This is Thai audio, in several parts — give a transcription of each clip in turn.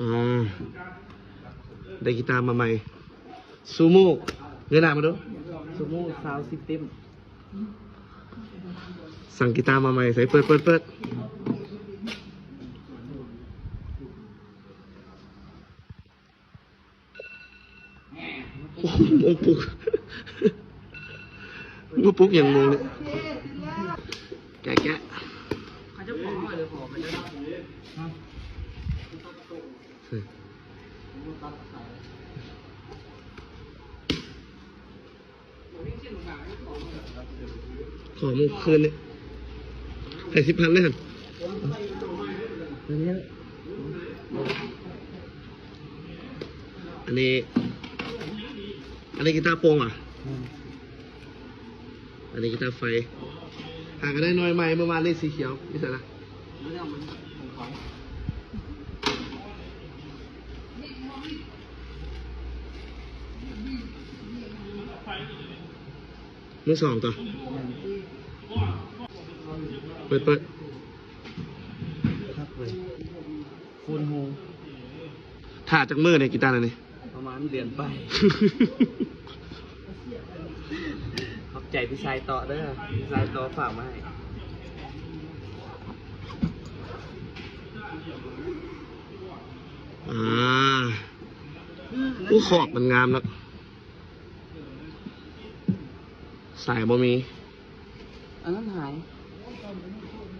อ่าได้กีตาร์มาใหม่ซูโม่เงยหน้ามาดูซูโม่ซาวซิสเต็มสั่งกีตาร์มาใหม่ใส่เปิดเปิดเปิดโอ้โหมงปุกมงปุกอย่างมงเลยแกะแกะเขอหรือขอมันจะขอมงคืนเนี่ยใส่สิบพันเลยฮะตัวนี้อันนี้ อันนี้กีตาร์โปร่งอะ อันนี้กีตาร์ไฟหากันได้น้อยไหมเมื่อวานเล่นสีเขียวนี่สินะเรื่องมันของขวัญ มือสองต่อเปิดเปิดครับเลยฟูนโฮถ่าจากมือในยกีตาร์อันนี้ประมาณเดือนไป ขอบใจพี่ชายต่อเด้อพี่ชายต่อฝากมาให้อ่าอู้ขอบมันงามแล้ว สายบ่มีอันนั้นหาย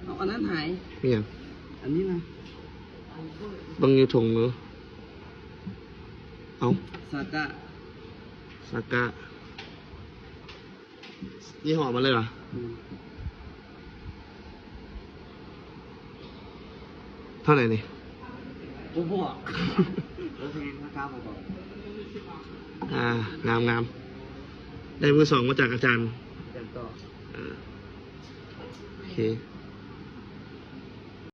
เอาอันนั้นหายนี่ยังอันนี้นะเบังอยู่ถุงเนอะเอาซากะสากะยี่ห้อมันเลยเหรออืมเท่าไหร่นี่ โอ้โหโอเคซากะบอกบอกอ่างามงาม ได้มือสองมาจากอาจารย์เดี๋ยวต่ออ่าโอเค